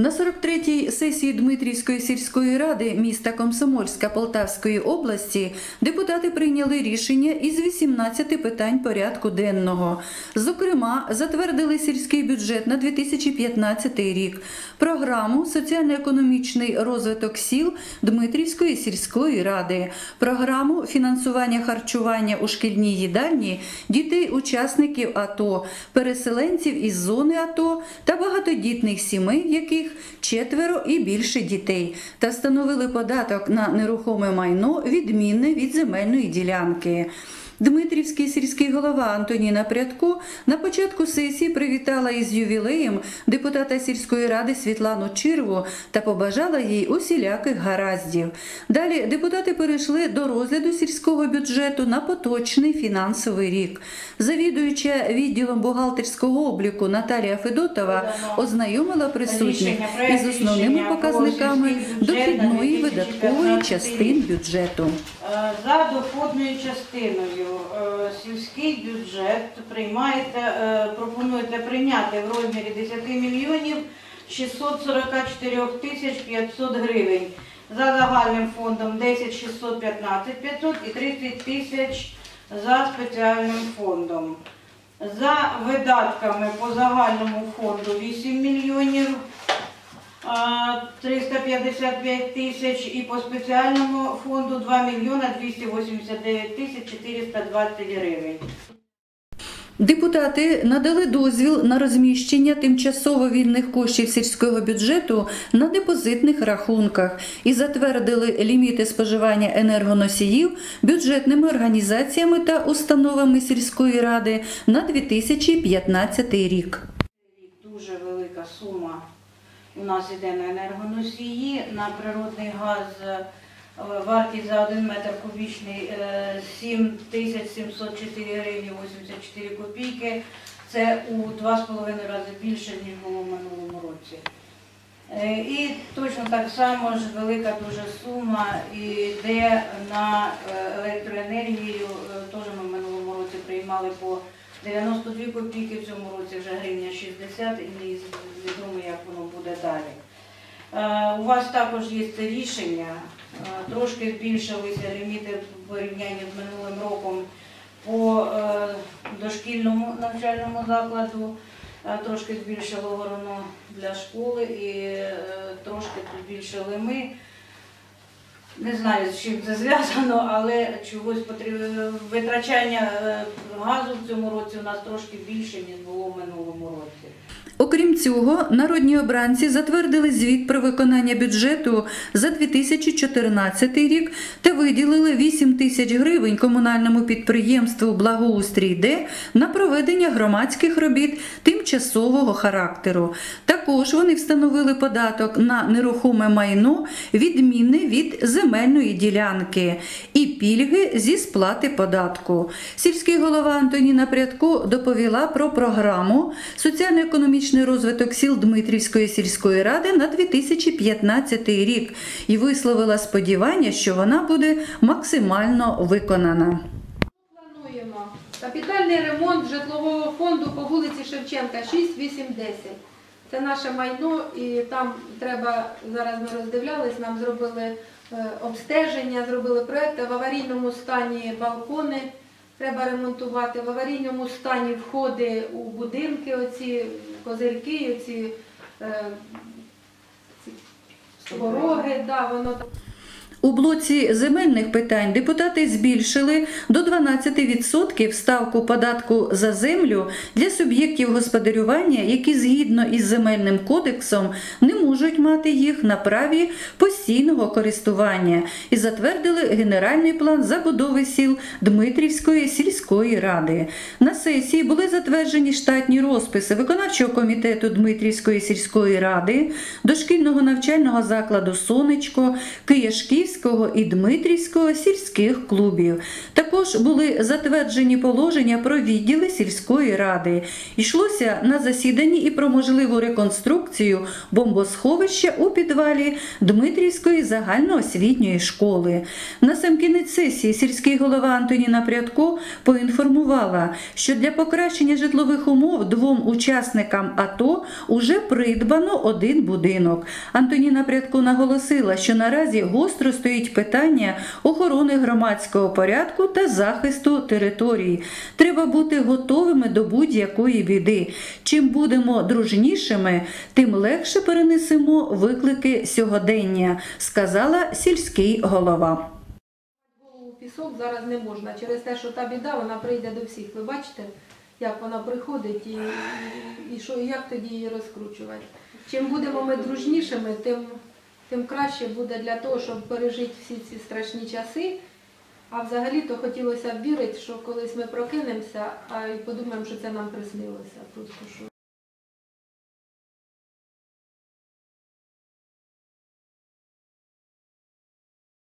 На 43-й сесії Дмитрівської сільської ради міста Комсомольська Полтавської області депутати прийняли рішення із 18 питань порядку денного. Зокрема, затвердили сільський бюджет на 2015 рік, програму соціально-економічний розвиток сіл Дмитрівської сільської ради, програму фінансування харчування у шкільній їдальні дітей-учасників АТО, переселенців із зони АТО та багатодітних сімей, в яких четверо і більше дітей, та встановили податок на нерухоме майно відмінне від земельної ділянки. Дмитрівський сільський голова Антоніна Прядко на початку сесії привітала із ювілеєм депутата сільської ради Світлану Чирву та побажала їй усіляких гараздів. Далі депутати перейшли до розгляду сільського бюджету на поточний фінансовий рік. Завідуюча відділом бухгалтерського обліку Наталія Федотова ознайомила присутніх із основними показниками дохідної видаткової частин бюджету. Е, За доходною частиною е, сільський бюджет приймаєте, е, пропонуєте прийняти в розмірі 10 мільйонів 644 тисяч 500 гривень. За загальним фондом 10 615 500 і 30 тисяч за спеціальним фондом. За видатками по загальному фонду 8 мільйонів 355 тисяч і по спеціальному фонду 2 мільйона 289 тисяч 420 гривень. Депутати надали дозвіл на розміщення тимчасово вільних коштів сільського бюджету на депозитних рахунках і затвердили ліміти споживання енергоносіїв бюджетними організаціями та установами сільської ради на 2015 рік. Дуже велика сума у нас йде на енергоносії, на природний газ е, вартість за 1 метр кубічний е, 7704 гривні 84 копійки. Це у 2,5 рази більше, ніж було в минулому році. Е, І точно так само ж велика дуже сума йде на е, електроенергію. Е, Теж ми в минулому році приймали по 92 копійки, в цьому році вже гривня 60 і У вас також є це рішення, Е, трошки збільшилися ліміти в порівнянні з минулим роком по е, дошкільному навчальному закладу. Е, Трошки збільшило вороно для школи і трошки збільшили ми. Не знаю, з чим це зв'язано, але чогось потрібно витрачання газу в цьому році у нас трошки більше, ніж було в минулому році. Окрім цього, народні обранці затвердили звіт про виконання бюджету за 2014 рік та виділили 8 тисяч гривень комунальному підприємству Благоустрій Д на проведення громадських робіт тимчасового характеру. Також вони встановили податок на нерухоме майно, відмінне від земельної ділянки і пільги зі сплати податку. Сільський голова Антоніна Прядко доповіла про програму соціально-економічний розвиток сіл Дмитрівської сільської ради на 2015 рік і висловила сподівання, що вона буде максимально виконана. Плануємо капітальний ремонт житлового фонду по вулиці Шевченка 6, 8, 10. Це наше майно, і там треба, зараз ми роздивлялись, нам зробили е, обстеження, зробили проєкти, в аварійному стані балкони треба ремонтувати, в аварійному стані входи у будинки, оці козирки, оці е, ці пороги, да, воно так. У блоці земельних питань депутати збільшили до 12% ставку податку за землю для суб'єктів господарювання, які згідно із земельним кодексом не можуть мати їх на праві постійного користування і затвердили генеральний план забудови сіл Дмитрівської сільської ради. На сесії були затверджені штатні розписи виконавчого комітету Дмитрівської сільської ради, дошкільного навчального закладу Сонечко, Кияшківського Андріївського і Дмитрівського сільських клубів. Також були затверджені положення про відділи сільської ради. Йшлося на засіданні і про можливу реконструкцію бомбосховища у підвалі Дмитрівської загальноосвітньої школи. На сам кінець сесії сільський голова Антоніна Прядко поінформувала, що для покращення житлових умов двом учасникам АТО уже придбано один будинок. Антоніна Прядко наголосила, що наразі гостро стоїть питання охорони громадського порядку та захисту територій. Треба бути готовими до будь-якої біди. Чим будемо дружнішими, тим легше перенесемо виклики сьогодення, сказала сільський голова. Пісок зараз не можна через те, що та біда вона прийде до всіх. Ви бачите, як вона приходить і, і, і що і як тоді її розкручувати. Чим будемо ми дружнішими, тим, тим краще буде для того, щоб пережити всі ці страшні часи. А взагалі то хотілося б вірити, що колись ми прокинемося, й подумаємо, що це нам приснилося.